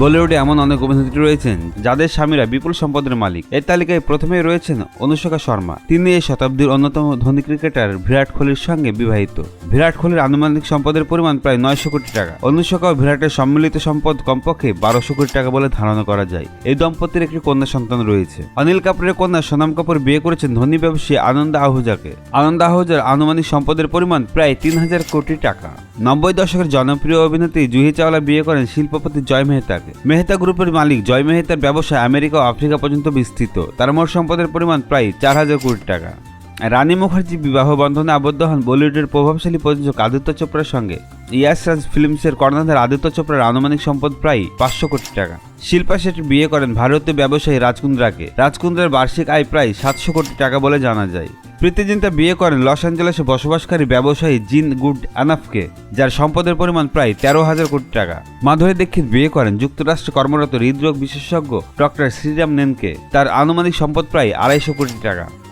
বলিউডে এমন অনেক অভিনেত্রী রয়েছেন যাদের স্বামীরা বিপুল সম্পদের মালিক। এর তালিকায় প্রথমেই রয়েছেন অনুষ্কা শর্মা। তিনি এই শতাব্দীর অন্যতম ধনী ক্রিকেটার বিরাট কোহলির সঙ্গে বিবাহিত। বিরাট কোহলির আনুমানিক সম্পদের পরিমাণ প্রায় নয়শো কোটি টাকা। অনুষ্কা ও বিরাটের সম্মিলিত সম্পদ কমপক্ষে বারোশো কোটি টাকা বলে ধারণা করা যায়। এই দম্পতির একটি কন্যা সন্তান রয়েছে। অনিল কাপুরের কন্যা সোনাম কাপুর বিয়ে করেছেন ধনী ব্যবসায়ী আনন্দ আহুজাকে। আনন্দ আহুজার আনুমানিক সম্পদের পরিমাণ প্রায় তিন হাজার কোটি টাকা। নব্বই দশকের জনপ্রিয় অভিনেত্রী জুহি চাওলা বিয়ে করেন শিল্পপতি জয় মেহতাকে। মেহতা গ্রুপের মালিক জয় মেহতার ব্যবসা আমেরিকা ও আফ্রিকা পর্যন্ত বিস্তৃত। তার মোট সম্পদের পরিমাণ প্রায় চার হাজার কোটি টাকা। রানী মুখার্জি বিবাহ বন্ধনে আবদ্ধ হন বলিউডের প্রভাবশালী প্রযোজক আদিত্য চোপড়ার সঙ্গে। ইয়াস রাজ ফিল্মসের কর্ণধার আদিত্য চোপড়ার আনুমানিক সম্পদ প্রায় পাঁচশো কোটি টাকা। শিল্পা শেট্টি বিয়ে করেন ভারতীয় ব্যবসায়ী রাজকুন্দ্রাকে। রাজকুন্দ্রার বার্ষিক আয় প্রায় সাতশো কোটি টাকা বলে জানা যায়। প্রীতি জিন্তা বিয়ে করেন লস অ্যাঞ্জেলেসে বসবাসকারী ব্যবসায়ী জিন গুড আনাফকে, যার সম্পদের পরিমাণ প্রায় তেরো হাজার কোটি টাকা। মাধুরী দীক্ষিত বিয়ে করেন যুক্তরাষ্ট্রে কর্মরত হৃদরোগ বিশেষজ্ঞ ডক্টর শ্রীরাম নেনকে। তার আনুমানিক সম্পদ প্রায় আড়াইশো কোটি টাকা।